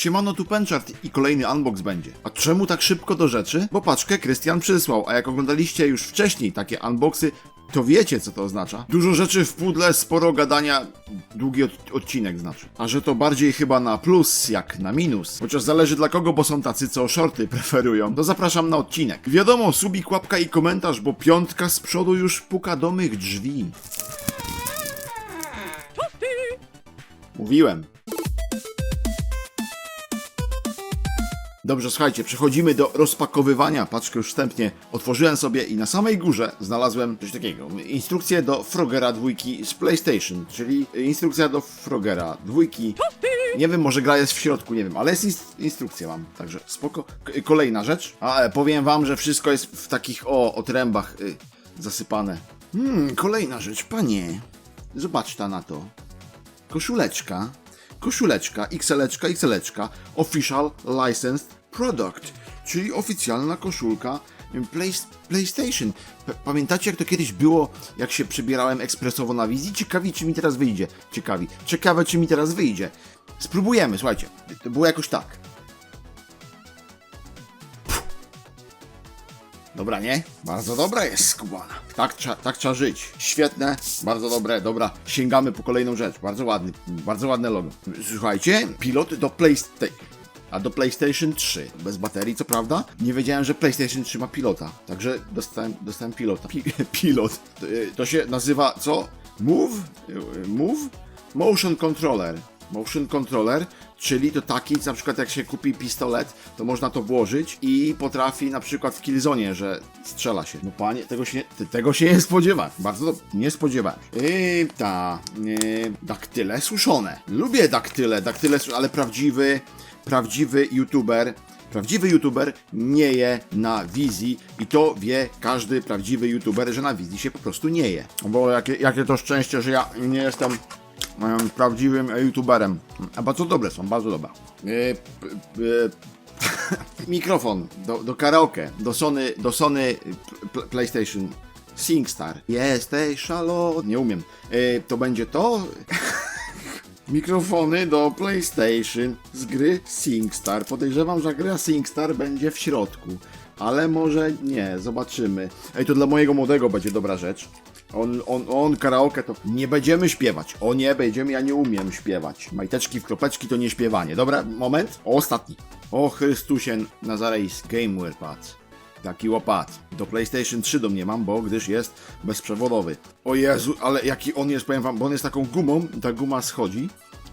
Siemano tu Penchart i kolejny unbox będzie. A czemu tak szybko do rzeczy? Bo paczkę Krystian przysłał, a jak oglądaliście już wcześniej takie unboxy, to wiecie co to oznacza. Dużo rzeczy w pudle, sporo gadania, długi od, odcinek znaczy. A że to bardziej chyba na plus jak na minus, chociaż zależy dla kogo, bo są tacy co shorty preferują, to zapraszam na odcinek. Wiadomo, subik, łapka i komentarz, bo piątka z przodu już puka do mych drzwi. Mówiłem. Dobrze, słuchajcie, przechodzimy do rozpakowywania. Paczkę już wstępnie otworzyłem sobie i na samej górze znalazłem coś takiego. Instrukcję do Frogera dwójki z PlayStation, czyli instrukcja do Frogera dwójki. Nie wiem, może gra jest w środku, nie wiem, ale jest ins- instrukcja mam, także spoko. K- kolejna rzecz. A e, powiem wam, że wszystko jest w takich o otrębach y, zasypane. Hmm, kolejna rzecz, panie. Zobacz ta na to koszuleczka, koszuleczka, XL-eczka, XL-eczka, Official Licensed Product, czyli oficjalna koszulka Play, PlayStation. P- pamiętacie jak to kiedyś było, jak się przebierałem ekspresowo na wizji? Ciekawi, czy mi teraz wyjdzie. Ciekawi. Ciekawe, czy mi teraz wyjdzie. Spróbujemy, słuchajcie. To było jakoś tak. Dobra, nie? Bardzo dobra jest skubana. Tak, tak trzeba żyć. Świetne, bardzo dobre, dobra. Sięgamy po kolejną rzecz. Bardzo ładny, bardzo ładne logo. Słuchajcie, pilot do PlayStation. A do PlayStation 3. Bez baterii, co prawda. Nie wiedziałem, że PlayStation 3 ma pilota. Także dostałem, dostałem pilota. Pi, pilot. To, się nazywa co? Move? Move? Motion Controller. Motion Controller, czyli to taki, na przykład jak się kupi pistolet, to można to włożyć i potrafi na przykład w Killzone, że strzela się. No panie, tego się, nie- tego się nie spodziewałem. Bardzo dobrze, nie spodziewałem. Yy, ta, yy, daktyle suszone. Lubię daktyle, daktyle, ale prawdziwy, prawdziwy youtuber Prawdziwy youtuber nie je na wizji i to wie każdy prawdziwy youtuber, że na wizji się po prostu nie je. Bo jakie, jakie to szczęście, że ja nie jestem em, prawdziwym e, youtuberem. A bardzo dobre są, bardzo dobre. E, e, mikrofon do, do karaoke, do Sony, do Sony Pl- PlayStation SingStar. Jesteś szalony. Nie umiem. To będzie to? Mikrofony do PlayStation z gry SingStar. Podejrzewam, że gra SingStar będzie w środku, ale może nie, zobaczymy. Ej, to dla mojego młodego będzie dobra rzecz. On, on, on karaoke to nie będziemy śpiewać. O nie, będziemy, ja nie umiem śpiewać. Majteczki w kropeczki to nie śpiewanie. Dobra, moment. O, ostatni. O Chrystusie Nazarejs Gameware Pad. Taki łopat. Do PlayStation 3 do mnie mam, bo gdyż jest bezprzewodowy. O Jezu, ale jaki on jest, powiem wam, bo on jest taką gumą, ta guma schodzi.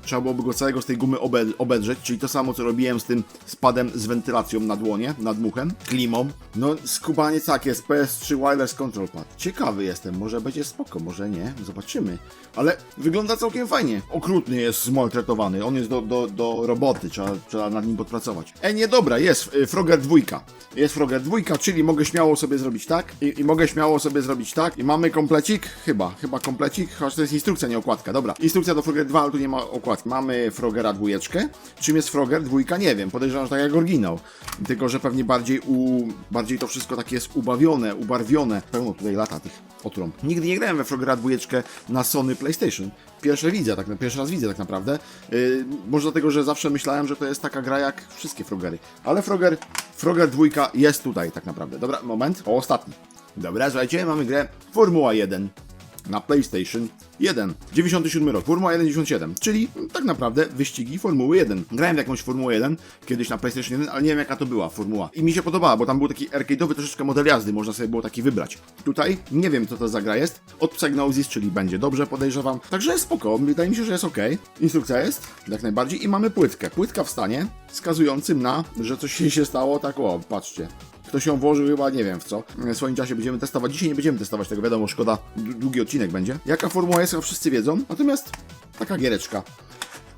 Trzeba byłoby go całego z tej gumy obe- obedrzeć, czyli to samo co robiłem z tym spadem z wentylacją na dłonie, nad muchem, klimą. No, skubaniec tak jest, PS3 Wireless Control Pad. Ciekawy jestem, może będzie spoko, może nie, zobaczymy. Ale wygląda całkiem fajnie. Okrutny jest zmaltretowany, on jest do, do, do roboty, trzeba, trzeba nad nim popracować. E, nie, dobra, jest y, Frogger 2. Jest Frogger 2, czyli mogę śmiało sobie zrobić tak i, i mogę śmiało sobie zrobić tak i mamy komplecik, chyba, chyba komplecik, chociaż to jest instrukcja, nie okładka, dobra. Instrukcja do Frogger 2, ale tu nie ma okładki. Mamy Frogera dwójeczkę. Czym jest Frogger dwójka? Nie wiem, podejrzewam, że tak jak oryginał. Tylko, że pewnie bardziej u... bardziej to wszystko takie jest ubawione, ubarwione. Pełno tutaj lata tych otrąb. Nigdy nie grałem we Frogera dwójeczkę na Sony PlayStation. Pierwsze widzę, tak, pierwszy raz widzę tak naprawdę. Yy, może dlatego, że zawsze myślałem, że to jest taka gra jak wszystkie Frogery. Ale Frogger, Frogger dwójka jest tutaj tak naprawdę. Dobra, moment. O, ostatni. Dobra, słuchajcie, mamy grę Formuła 1 na PlayStation 1. 97 rok, Formuła 1 97, czyli tak naprawdę wyścigi Formuły 1. Grałem w jakąś Formułę 1 kiedyś na PlayStation 1, ale nie wiem jaka to była formuła. I mi się podobała, bo tam był taki arcade'owy troszeczkę model jazdy, można sobie było taki wybrać. Tutaj nie wiem co to za gra jest. Od Psygnosis, czyli będzie dobrze podejrzewam. Także spoko, wydaje mi się, że jest ok. Instrukcja jest, jak najbardziej i mamy płytkę. Płytka w stanie wskazującym na, że coś się stało, tak o, patrzcie. Ktoś ją włożył chyba, nie wiem w co. W swoim czasie będziemy testować. Dzisiaj nie będziemy testować tego, wiadomo, szkoda, długi odcinek będzie. Jaka formuła jest, to wszyscy wiedzą. Natomiast taka giereczka.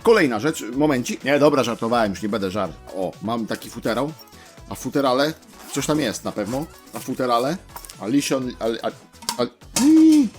Kolejna rzecz, momencik. Nie, dobra, żartowałem, już nie będę żart. O, mam taki futerał. A futerale coś tam jest na pewno. A futerale Alison... Al, al, al,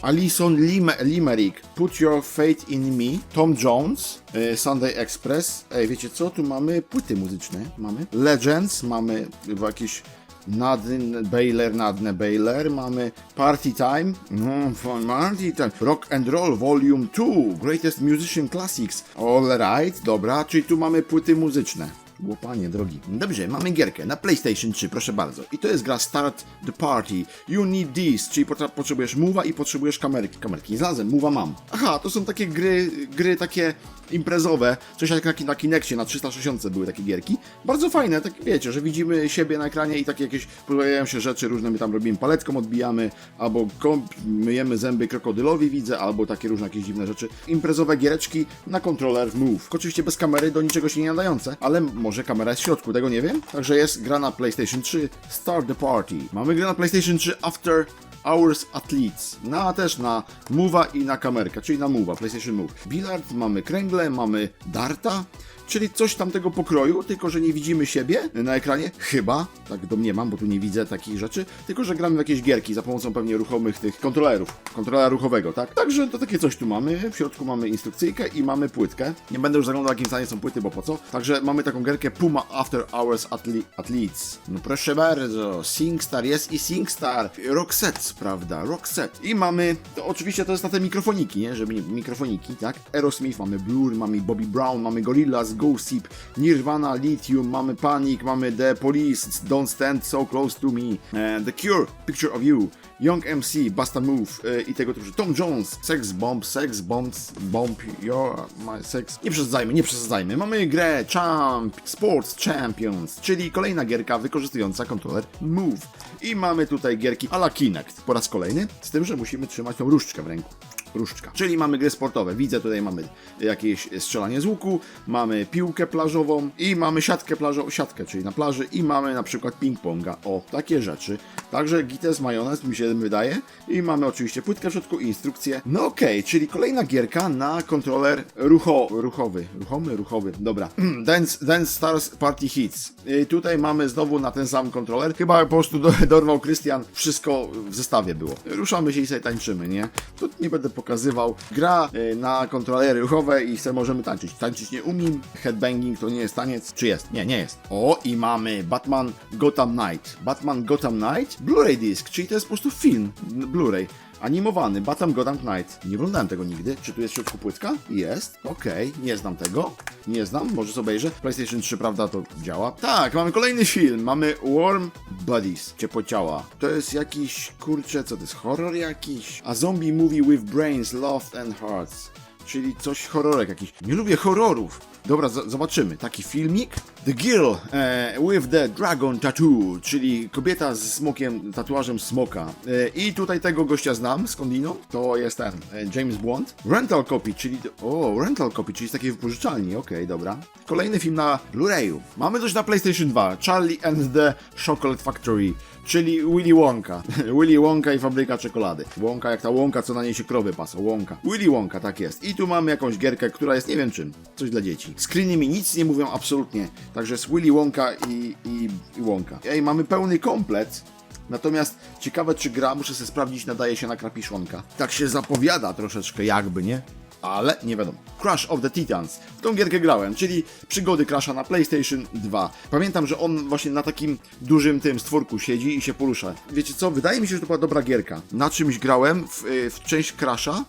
Alison Lim Limerick, Put Your Fate in Me, Tom Jones, y, Sunday Express. Ej, wiecie co? Tu mamy płyty muzyczne, mamy Legends, mamy jakieś Nadne Baylor, Nadne Baylor, mamy Party Time, no, Party Time, Rock and Roll Volume 2, Greatest Musician Classics, All Right, dobra, czyli tu mamy płyty muzyczne. Łopanie drogi. Dobrze, mamy gierkę na PlayStation 3, proszę bardzo. I to jest gra Start the Party. You need this, czyli potrzebujesz mowa i potrzebujesz kamerki. Kamerki nie znalazłem, mowa mam. Aha, to są takie gry, gry takie imprezowe, coś jak na, na Kinexie, na 360 były takie gierki. Bardzo fajne, tak wiecie, że widzimy siebie na ekranie i takie jakieś pojawiają się rzeczy różne, my tam robimy paletką, odbijamy, albo kąp, myjemy zęby krokodylowi widzę, albo takie różne jakieś dziwne rzeczy. Imprezowe giereczki na kontroler Move. Oczywiście bez kamery, do niczego się nie nadające, ale może kamera jest w środku, tego nie wiem. Także jest gra na PlayStation 3, Start the Party. Mamy grę na PlayStation 3 After Hours Athletes. No a też na Move'a i na kamerkę, czyli na Move'a, PlayStation Move. Billard, mamy kręgle, mamy darta, czyli coś tamtego pokroju, tylko że nie widzimy siebie na ekranie, chyba, tak domniemam, bo tu nie widzę takich rzeczy, tylko że gramy w jakieś gierki za pomocą pewnie ruchomych tych kontrolerów, kontrolera ruchowego, tak? Także to takie coś tu mamy, w środku mamy instrukcyjkę i mamy płytkę. Nie będę już zaglądał, jakim stanie są płyty, bo po co? Także mamy taką gierkę Puma After Hours Atle- Athletes. No proszę bardzo, SingStar jest i SingStar. Roxette, prawda, Roxette. I mamy, to oczywiście to jest na te mikrofoniki, nie? Żeby nie, mikrofoniki, tak? Aerosmith, mamy Blur, mamy Bobby Brown, mamy Gorillaz, Ghostsip, Nirvana, Lithium, mamy Panic, mamy The Police, Don't Stand So Close To Me, e, The Cure, Picture of You, Young MC, Basta Move e, i tego typu. Tom Jones, Sex Bomb, Sex Bombs, Bomb, Your, My Sex. Nie przesadzajmy, nie przesadzajmy. Mamy grę Champ, Sports Champions, czyli kolejna gierka wykorzystująca kontroler Move. I mamy tutaj gierki a Kinect po raz kolejny, z tym, że musimy trzymać tą różdżkę w ręku różdżka. Czyli mamy gry sportowe. Widzę tutaj mamy jakieś strzelanie z łuku, mamy piłkę plażową i mamy siatkę plażową, siatkę, czyli na plaży i mamy na przykład ping-ponga. O, takie rzeczy. Także gites majonez mi się wydaje i mamy oczywiście płytkę w środku i instrukcję. No okej, czyli kolejna gierka na kontroler rucho, ruchowy. Ruchomy, ruchowy, dobra. Dance, Dance Stars Party Hits. I tutaj mamy znowu na ten sam kontroler. Chyba po prostu do, dorwał Krystian. Wszystko w zestawie było. Ruszamy się i sobie tańczymy, nie? Tu nie będę pokazywał. Gra y, na kontrolery ruchowe i sobie możemy tańczyć. Tańczyć nie umiem. Headbanging to nie jest taniec. Czy jest? Nie, nie jest. O, i mamy Batman Gotham Knight. Batman Gotham Knight Blu-ray disc, czyli to jest po prostu film Blu-ray. Animowany, Batman Gotham Knight. Nie oglądałem tego nigdy. Czy tu jest w środku płytka? Jest. Okej, nie znam tego. Nie znam, może sobie obejrzę. PlayStation 3, prawda, to działa. Tak, mamy kolejny film. Mamy Warm Buddies, ciepło ciała. To jest jakiś, kurczę, co to jest, horror jakiś? A zombie movie with brains, love and hearts. Czyli coś horrorek jakiś. Nie lubię horrorów. Dobra, zobaczymy. Taki filmik. The Girl e, with the Dragon Tattoo, czyli kobieta z smokiem, tatuażem smoka. E, I tutaj tego gościa znam, skądinąd. To jest ten, e, James Bond. Rental Copy, czyli... O, Rental Copy, czyli z takiej wypożyczalni. Okej, dobra. Kolejny film na Blu-rayu. Mamy coś na PlayStation 2. Charlie and the Chocolate Factory. Czyli Willy Wonka. Willy Wonka i fabryka czekolady. Wonka jak ta łąka, co na niej się krowy pasą. Łąka. Willy Wonka, tak jest. I tu mamy jakąś gierkę, która jest nie wiem czym. Coś dla dzieci. Screeny mi nic nie mówią absolutnie. Także jest Willy Wonka i, i, i Wonka. Ej, mamy pełny komplet. Natomiast ciekawe czy gra, muszę sobie sprawdzić, nadaje się na krapiszonka. Tak się zapowiada troszeczkę jakby, nie? Ale nie wiadomo. Crash of the Titans. W tą gierkę grałem, czyli przygody Crasha na PlayStation 2. Pamiętam, że on właśnie na takim dużym tym stworku siedzi i się porusza. Wiecie co? Wydaje mi się, że to była dobra gierka. Na czymś grałem w, y, w część Crasha,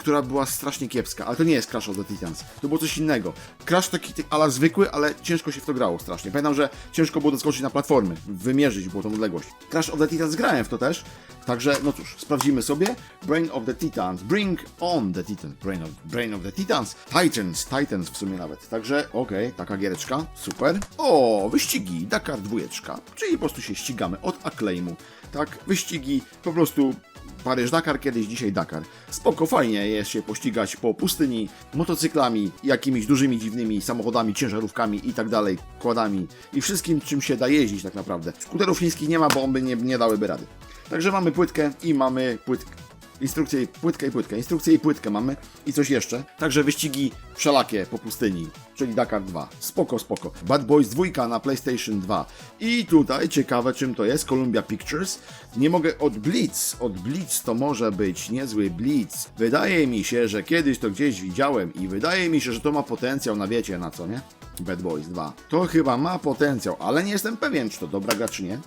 która była strasznie kiepska, ale to nie jest Crash of the Titans. To było coś innego. Crash taki ala zwykły, ale ciężko się w to grało strasznie. Pamiętam, że ciężko było doskoczyć na platformy, wymierzyć było tą odległość. Crash of the Titans grałem w to też, także no cóż, sprawdzimy sobie. Brain of the Titans, Bring on the Titans, Brain of, Brain of the Titans, Titans, Titans w sumie nawet. Także okej, taka giereczka, super. O, wyścigi, Dakar dwójeczka, czyli po prostu się ścigamy od Acclaimu. Tak, wyścigi po prostu Paryż-Dakar, kiedyś, dzisiaj Dakar. Spoko, fajnie jest się pościgać po pustyni motocyklami, jakimiś dużymi, dziwnymi samochodami, ciężarówkami i tak dalej, kładami i wszystkim, czym się da jeździć tak naprawdę. Skuterów chińskich nie ma, bo on by nie, nie dałyby rady. Także mamy płytkę i mamy płytkę. Instrukcję, i płytkę i płytkę. Instrukcję i płytkę mamy i coś jeszcze. Także wyścigi wszelakie po pustyni, czyli Dakar 2. Spoko, spoko. Bad Boys 2 na PlayStation 2. I tutaj ciekawe czym to jest, Columbia Pictures. Nie mogę od Blitz, od Blitz to może być niezły Blitz. Wydaje mi się, że kiedyś to gdzieś widziałem i wydaje mi się, że to ma potencjał na wiecie na co, nie? Bad Boys 2. To chyba ma potencjał, ale nie jestem pewien, czy to dobra gra, czy nie.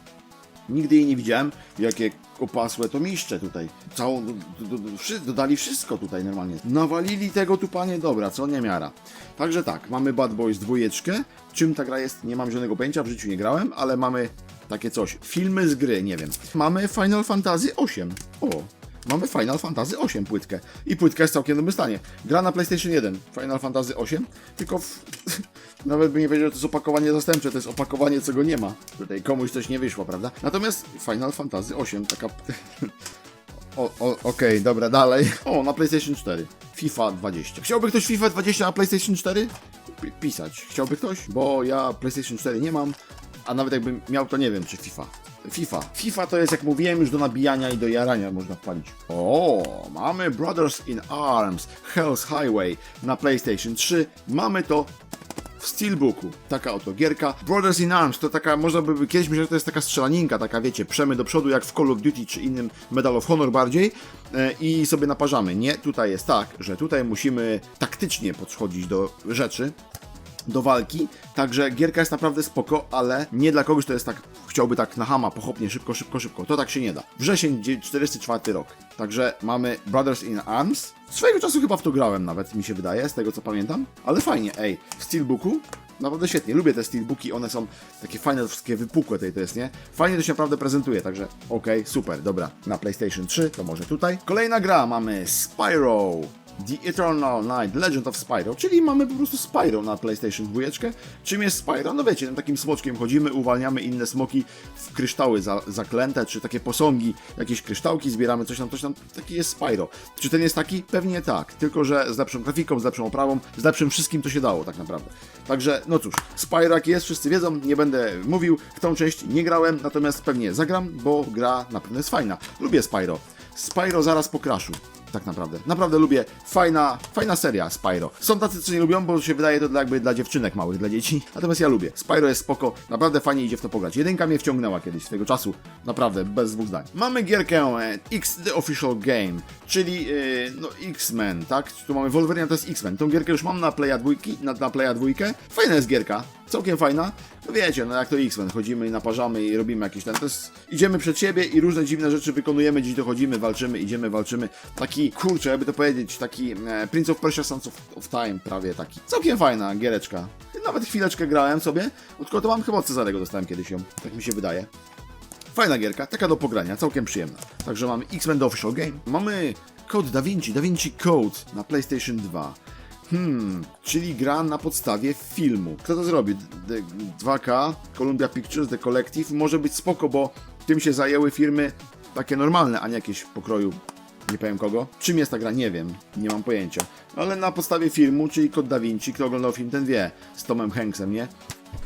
Nigdy jej nie widziałem. Jakie opasłe to miszcze tutaj. Całą, do, do, do, wszy- dodali wszystko tutaj normalnie. Nawalili tego tu panie, dobra, co nie miara. Także tak, mamy Bad Boys dwójeczkę. Czym ta gra jest, nie mam żadnego pojęcia, w życiu nie grałem, ale mamy takie coś. Filmy z gry, nie wiem. Mamy Final Fantasy VIII. O, mamy Final Fantasy VIII płytkę. I płytka jest całkiem dobrym stanie. Gra na PlayStation 1, Final Fantasy VIII, tylko w... nawet bym nie powiedział, że to jest opakowanie zastępcze, to jest opakowanie, co go nie ma. Tutaj komuś coś nie wyszło, prawda? Natomiast Final Fantasy VIII, taka... O, o, Okej, dobra, dalej. O, na PlayStation 4. FIFA 20. Chciałby ktoś FIFA 20 na PlayStation 4? P- pisać. Chciałby ktoś? Bo ja PlayStation 4 nie mam, a nawet jakbym miał, to nie wiem, czy FIFA. FIFA. FIFA to jest, jak mówiłem, już do nabijania i do jarania można wpalić. O, mamy Brothers in Arms, Hell's Highway na PlayStation 3. Mamy to w Steelbooku. Taka oto gierka. Brothers in Arms to taka, można by kiedyś myśleć, że to jest taka strzelaninka, taka wiecie, przemy do przodu jak w Call of Duty czy innym Medal of Honor bardziej e, i sobie naparzamy. Nie, tutaj jest tak, że tutaj musimy taktycznie podchodzić do rzeczy, do walki, także gierka jest naprawdę spoko, ale nie dla kogoś, kto jest tak, chciałby tak na hama, pochopnie, szybko, szybko, szybko, to tak się nie da. Wrzesień 44 rok, także mamy Brothers in Arms, swojego czasu chyba w to grałem nawet, mi się wydaje, z tego co pamiętam, ale fajnie, ej, w Steelbooku, naprawdę świetnie, lubię te Steelbooki, one są takie fajne, wszystkie wypukłe tej to jest, nie? Fajnie to się naprawdę prezentuje, także okej, super, dobra, na PlayStation 3, to może tutaj. Kolejna gra, mamy Spyro, The Eternal Night, Legend of Spyro, czyli mamy po prostu Spyro na PlayStation 2. Czym jest Spyro? No wiecie, tym takim smoczkiem chodzimy, uwalniamy inne smoki w kryształy za, zaklęte, czy takie posągi, jakieś kryształki, zbieramy coś tam, coś tam. Taki jest Spyro. Czy ten jest taki? Pewnie tak, tylko że z lepszą grafiką, z lepszą oprawą, z lepszym wszystkim, co się dało tak naprawdę. Także, no cóż, Spyro jak jest, wszyscy wiedzą, nie będę mówił, w tą część nie grałem, natomiast pewnie zagram, bo gra na pewno jest fajna. Lubię Spyro. Spyro zaraz po Crashu tak naprawdę. Naprawdę lubię. Fajna, fajna seria Spyro. Są tacy, co nie lubią, bo się wydaje to dla, jakby dla dziewczynek małych, dla dzieci. Natomiast ja lubię. Spyro jest spoko, naprawdę fajnie idzie w to pograć. Jedynka mnie wciągnęła kiedyś swego czasu. Naprawdę, bez dwóch zdań. Mamy gierkę e, X The Official Game, czyli e, no X-Men, tak? Tu mamy Wolverine, to jest X-Men. Tą gierkę już mam na Playa dwójki, na, na Playa dwójkę. Fajna jest gierka. Całkiem fajna. No wiecie, no jak to X-Men, chodzimy i naparzamy i robimy jakieś ten, to jest, idziemy przed siebie i różne dziwne rzeczy wykonujemy, gdzieś dochodzimy, walczymy, idziemy, walczymy. Taki, kurczę, jakby to powiedzieć, taki e, Prince of Persia Sons of, of Time, prawie taki. Całkiem fajna giereczka. Nawet chwileczkę grałem sobie, tylko to mam chyba od Cezarego dostałem kiedyś ją, tak mi się wydaje. Fajna gierka, taka do pogrania, całkiem przyjemna. Także mamy X-Men The Official Game. Mamy Code Da Vinci, Da Vinci Code na PlayStation 2. Hmm, czyli gra na podstawie filmu. Kto to zrobi? D- 2K, Columbia Pictures, The Collective. Może być spoko, bo tym się zajęły firmy takie normalne, a nie jakieś pokroju nie powiem kogo. Czym jest ta gra? Nie wiem. Nie mam pojęcia. Ale na podstawie filmu, czyli Code Da Vinci, kto oglądał film, ten wie. Z Tomem Hanksem, nie?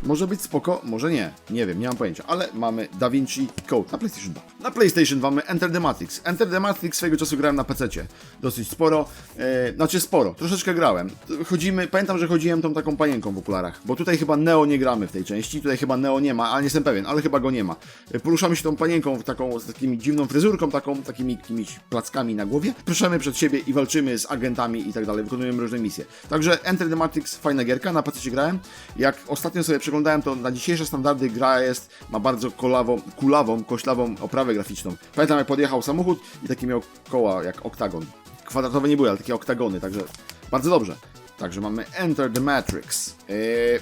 Może być spoko, może nie. Nie wiem, nie mam pojęcia. Ale mamy Da Vinci Code na PlayStation 2. Na PlayStation 2 mamy Enter the Matrix. Enter the Matrix swojego czasu grałem na PC. Dosyć sporo. E, znaczy sporo. Troszeczkę grałem. Chodzimy, pamiętam, że chodziłem tą taką panienką w okularach. Bo tutaj chyba Neo nie gramy w tej części. Tutaj chyba Neo nie ma, ale nie jestem pewien, ale chyba go nie ma. E, poruszamy się tą panienką taką, z takimi dziwną fryzurką, taką, takimi jakimiś plackami na głowie. Proszemy przed siebie i walczymy z agentami i tak dalej. Wykonujemy różne misje. Także Enter the Matrix, fajna gierka, na PC grałem. Jak ostatnio sobie przeglądałem, to na dzisiejsze standardy gra jest, ma bardzo kolawą, kulawą, koślawą oprawę graficzną. Pamiętam jak podjechał samochód i takie miał koła jak oktagon. Kwadratowe nie były, ale takie oktagony, także bardzo dobrze. Także mamy Enter the Matrix. Eee,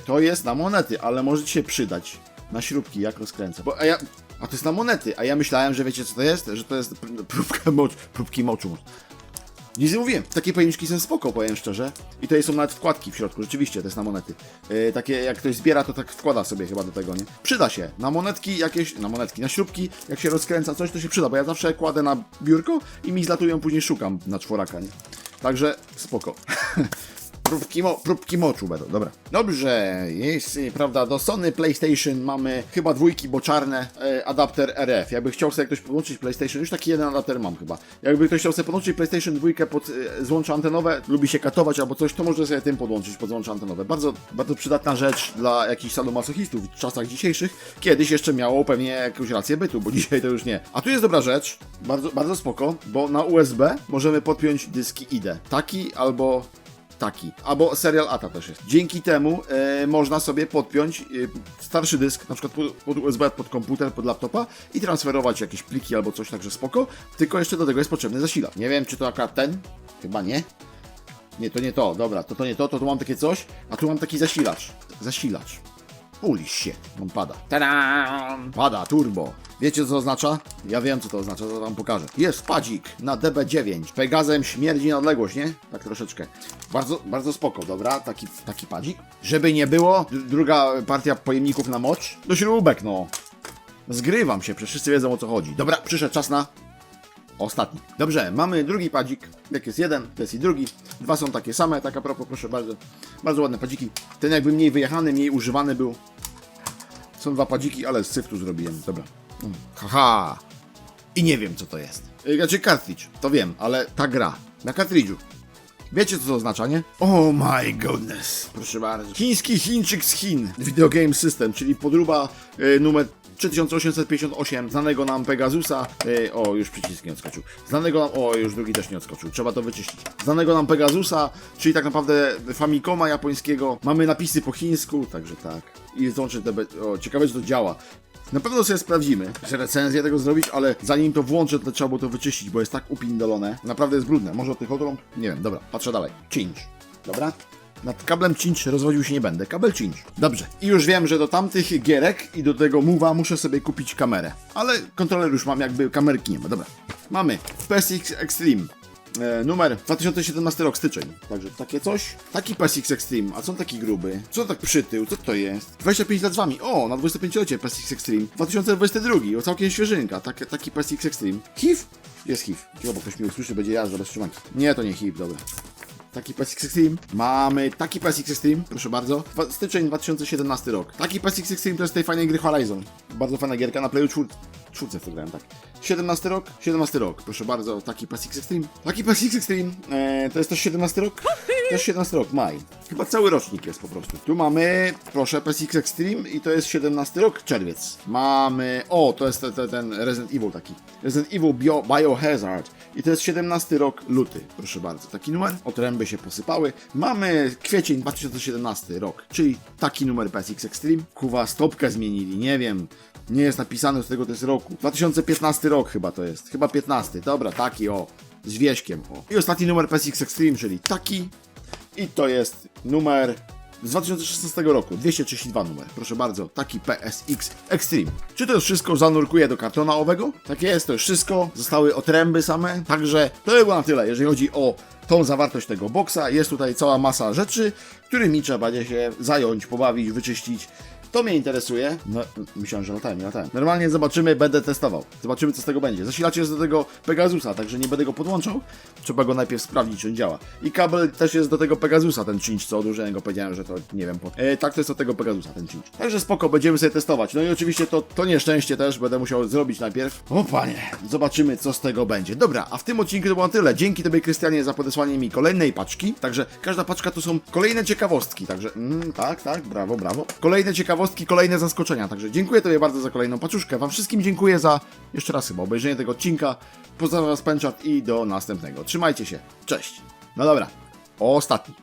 to jest na monety, ale może się przydać. Na śrubki, jak rozkręcę. Bo, a ja... A to jest na monety, a ja myślałem, że wiecie co to jest? Że to jest pr- próbka mocz, próbki moczu. Nic nie mówiłem. Takie pojemniki są spoko, powiem szczerze. I tutaj są nawet wkładki w środku, rzeczywiście, to jest na monety. Yy, takie, jak ktoś zbiera, to tak wkłada sobie chyba do tego, nie? Przyda się. Na monetki jakieś, na monetki, na śrubki, jak się rozkręca coś, to się przyda, bo ja zawsze kładę na biurko i mi zlatują, później szukam na czworaka, nie? Także spoko. Próbki, mo próbki moczu będą, dobra. Dobrze, jest, y, prawda, do Sony PlayStation mamy chyba dwójki, bo czarne, e, adapter RF. Jakby chciał sobie ktoś podłączyć PlayStation, już taki jeden adapter mam chyba. Jakby ktoś chciał sobie podłączyć PlayStation 2 pod e, złącze antenowe, lubi się katować albo coś, to może sobie tym podłączyć pod złącze antenowe. Bardzo, bardzo przydatna rzecz dla jakichś sadomasochistów w czasach dzisiejszych. Kiedyś jeszcze miało pewnie jakąś rację bytu, bo dzisiaj to już nie. A tu jest dobra rzecz, bardzo, bardzo spoko, bo na USB możemy podpiąć dyski IDE. Taki albo taki. Albo serial ATA też jest. Dzięki temu e, można sobie podpiąć e, starszy dysk, na przykład pod, pod USB, pod komputer, pod laptopa i transferować jakieś pliki albo coś, także spoko. Tylko jeszcze do tego jest potrzebny zasilacz. Nie wiem, czy to akurat ten? Chyba nie. Nie, to nie to, dobra, to to nie to, to tu mam takie coś, a tu mam taki zasilacz. Zasilacz. Uliś się, on pada. Tadam! Pada, turbo. Wiecie co to oznacza? Ja wiem co to oznacza, to wam pokażę. Jest padzik na DB9. Pegazem śmierdzi na odległość, nie? Tak troszeczkę. Bardzo, bardzo spoko, dobra, taki, taki padzik. Żeby nie było, dr- druga partia pojemników na mocz. Do śrubek, no. Zgrywam się, przecież wszyscy wiedzą o co chodzi. Dobra, przyszedł czas na Ostatni. Dobrze, mamy drugi padzik. Jak jest jeden, to jest i drugi. Dwa są takie same, tak a propos, proszę bardzo. Bardzo ładne padziki. Ten jakby mniej wyjechany, mniej używany był. Są dwa padziki, ale z cyfru zrobiłem. Dobra. Haha. I nie wiem, co to jest. Y, Znaczy cartridge, to wiem, ale ta gra. Na cartridge'u. Wiecie, co to oznacza, nie? Oh my goodness. Proszę bardzo. Chiński Chińczyk z Chin. Video Game System, czyli podróba y, numer 3858, znanego nam Pegasusa. Y, o, już przycisk nie odskoczył. Znanego nam. O, już drugi też nie odskoczył. Trzeba to wyczyścić. Znanego nam Pegasusa, czyli tak naprawdę Famicoma japońskiego. Mamy napisy po chińsku, także tak. I złączę te. O, ciekawe, czy to działa. Na pewno sobie sprawdzimy, że recenzję tego zrobić, ale zanim to włączę, to trzeba było to wyczyścić, bo jest tak upindolone. Naprawdę jest brudne. Może od tych odrąb? Nie wiem, dobra, patrzę dalej. Cinch. Dobra? Nad kablem cinch rozwodził się nie będę. Kabel cinch. Dobrze. I już wiem, że do tamtych gierek i do tego move'a muszę sobie kupić kamerę. Ale kontroler już mam, jakby kamerki nie ma. Dobra. Mamy PSX Extreme. E, numer 2017 rok, styczeń. Także takie coś. Taki PSX Extreme, a co on taki gruby? Co tak przytył? Co to jest? 25 lat z wami. O, na 25-lecie PSX Extreme. 2022, o całkiem świeżynka. Tak, taki PSX Extreme. HIV? Jest HIV. Chyba, bo ktoś mnie usłyszy, będzie jazda bez trzymanki. Nie, to nie HIV, dobra. Taki PSX Extreme. Mamy taki PSX Extreme, proszę bardzo. Dwa- Styczeń 2017 rok. Taki PSX Extreme to jest tej fajnej gry Horizon. Bardzo fajna gierka na Playu 4. Czwórce w to grałem, tak. 17 rok? 17 rok, proszę bardzo, taki PSX Extreme. Taki PSX Extreme, e, to jest też 17 rok? Też 17 rok, maj. Chyba cały rocznik jest po prostu. Tu mamy, proszę, PSX Extreme i to jest 17 rok, czerwiec. Mamy, o, to jest te, te, ten Resident Evil taki. Resident Evil Bio, Biohazard. I to jest 17 rok, luty, proszę bardzo. Taki numer, otręby się posypały. Mamy kwiecień 2017 rok, czyli taki numer PSX Extreme. Kuwa, stopkę zmienili, nie wiem. Nie jest napisane z tego to jest roku. 2015 rok chyba to jest. Chyba 15. Dobra, taki o. Z wieśkiem. O. I ostatni numer PSX Extreme, czyli taki. I to jest numer z 2016 roku. 232 numer. Proszę bardzo. Taki PSX Extreme. Czy to już wszystko zanurkuje do kartona owego? Tak jest, to już wszystko. Zostały otręby same. Także to by było na tyle, jeżeli chodzi o tą zawartość tego boksa. Jest tutaj cała masa rzeczy, którymi trzeba będzie się zająć, pobawić, wyczyścić. To mnie interesuje. No, myślałem, że latałem, nie latałem. Normalnie zobaczymy, będę testował. Zobaczymy, co z tego będzie. Zasilacz jest do tego Pegasusa, także nie będę go podłączał. Trzeba go najpierw sprawdzić, czy on działa. I kabel też jest do tego Pegasusa, ten cinch, co go, powiedziałem, że to nie wiem po. E, tak, to jest do tego Pegasusa, ten cinch. Także spoko, będziemy sobie testować. No i oczywiście to, to nieszczęście też będę musiał zrobić najpierw. O panie, zobaczymy, co z tego będzie. Dobra, a w tym odcinku to było na tyle. Dzięki Tobie, Krystianie, za podesłanie mi kolejnej paczki. Także każda paczka to są kolejne ciekawostki. Także, mm, tak, tak, brawo, brawo. Kolejne ciekawostki, kolejne zaskoczenia. Także dziękuję Tobie bardzo za kolejną paczuszkę. Wam wszystkim dziękuję za, jeszcze raz chyba, obejrzenie tego odcinka. Pozdrawiam Was, Penczat i do następnego. Trzymajcie się. Cześć. No dobra, ostatni.